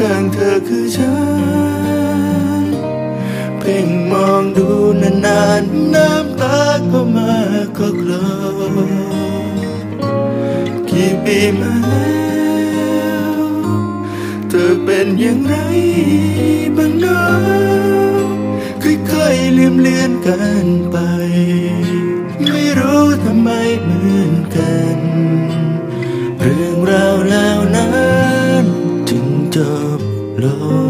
ข้างเธอคือฉัน เพ่งมองดูนานๆ น้ำตาก็มาก็คลอกี่ปีมาแล้วเธอเป็นอย่างไรบ้างนาะค่อยๆลืมเลือนกันไป ไม่รู้ทำไมเหมือนกัน เรื่องราวแล้ว No.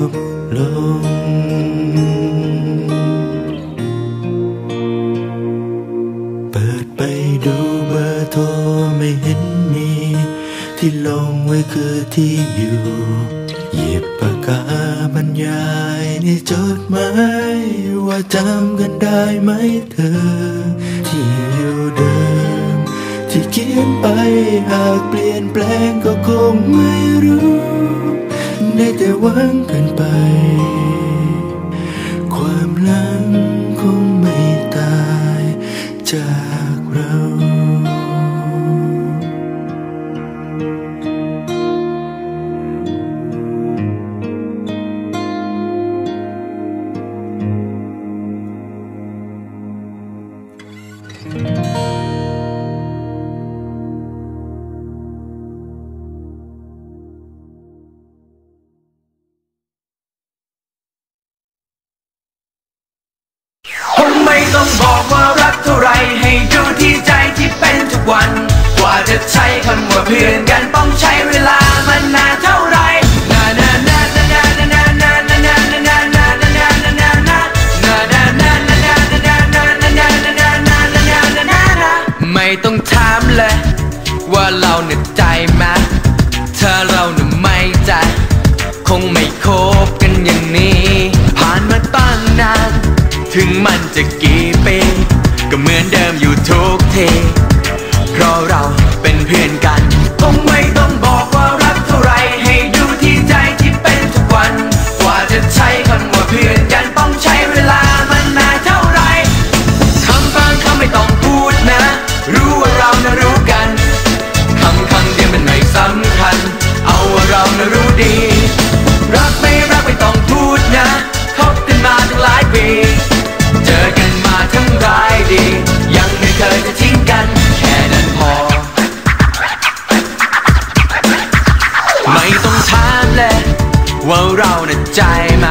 บ ลงไว้คือที่อยู่ หยิบปากกาบรรยายในจดหมายว่าจำกันได้ไหมเธอ ที่อยู่เดิม ที่เขียนไปหากเปลี่ยนแปลงก็คงไม่รู้ ได้แต่หวังกันไป ไม่ต้องถามเลย ว่าเราหนึกใจไหมถ้าเราหนึไม่ใจ คงไม่คบกันอย่างนี้ ผ่านมาตั้งนาน ถึงมันจะกี่ปีก็เหมือนเดิมอยู่ทุกที เพราะเราเป็นเพื่อนกัน ใจมา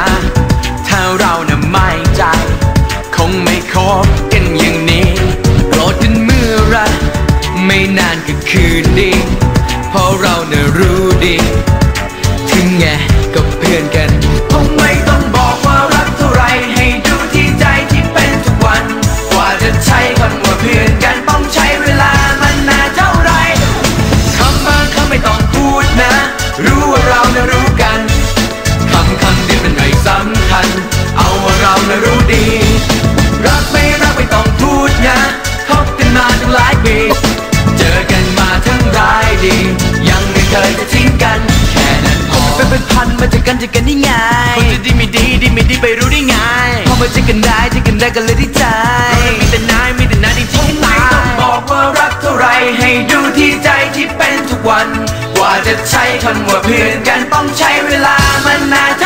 ได้กันได้กันเลยที่ใจมีแต่นายมีแต่นายจริงๆไม่ต้องบอกว่ารักเท่าไรให้ดูที่ใจที่เป็นทุกวัน กว่าจะใช้คำว่าเพื่อนกันต้องใช้เวลามันนานาน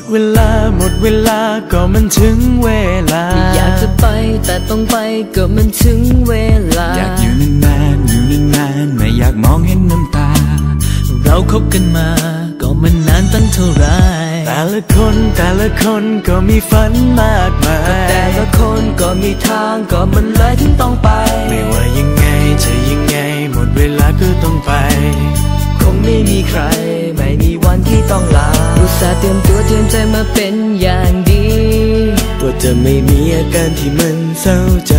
ดเวลาหมดเวลาก็มันถึงเวลา อยากจะไปแต่ต้องไปก็มันถึงเวลา อยากอยู่นานๆอยู่นานๆไม่อยากมองเห็นน้ำตา เราคบกันมาก็มันนานตั้งเท่าไหรแต่ละคนแต่ละคนก็มีฝันมากมาย แต่ละคนก็มีทางก็มันเลยถึงต้องไป ไม่ว่ายังไงจะยังไง หมดเวลาก็ต้องไป คงไม่มีใคร ไม่มีวันที่ต้องลาอุตส่าห์เตรียมตัวเตรียมใจมาเป็นอย่างดีว่าจะไม่มีอาการที่มันเศร้าใจ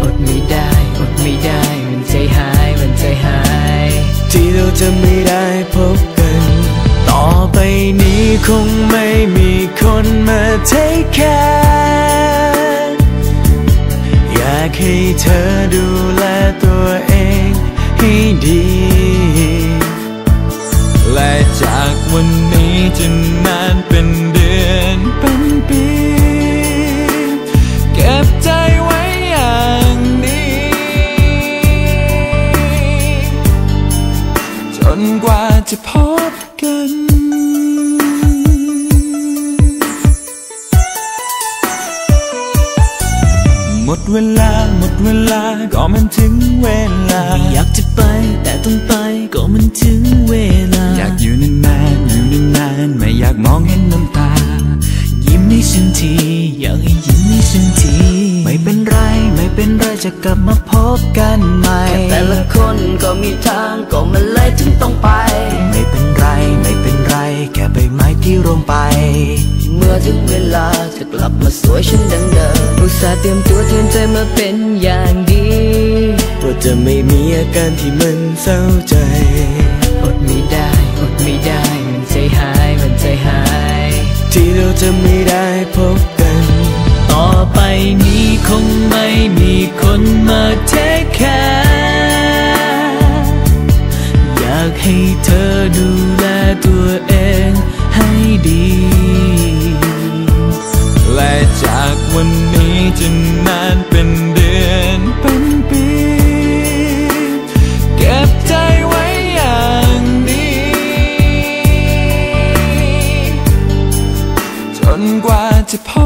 อดไม่ได้ อดไม่ได้ มันใจหาย มันใจหาย ที่เราจะไม่ได้พบกัน ต่อไปนี้คงไม่มีคนมา take care เวลาหมดเวลาก็มันถึงเวลา อยากจะไปแต่ต้องไปก็มันถึงเวลา อยากอยู่นานๆอยู่นานๆไม่อยากมองเห็นน้ำตา ยิ้มให้ฉันทีอยากให้ยิ้มให้ฉันทีไม่เป็นไรไม่เป็นไรจะกลับมาพบกันใหม่แต่ละคนก็มีทางก็มันเลยถึงต้องไป ไม่เป็นไรไม่เป็นไรแค่ใบไม้ที่ร่วงไป เมื่อถึงเวลาจะกลับมาสวยฉันดังเดิม อุตส่าห์เตรียมตัวเตรียมใจมาเป็นอย่างดีว่าจะไม่มีอาการที่มันเศร้าใจ อดไม่ได้อดไม่ได้ มันใจหายมันใจหาย ที่เราจะไม่ได้พบ to part.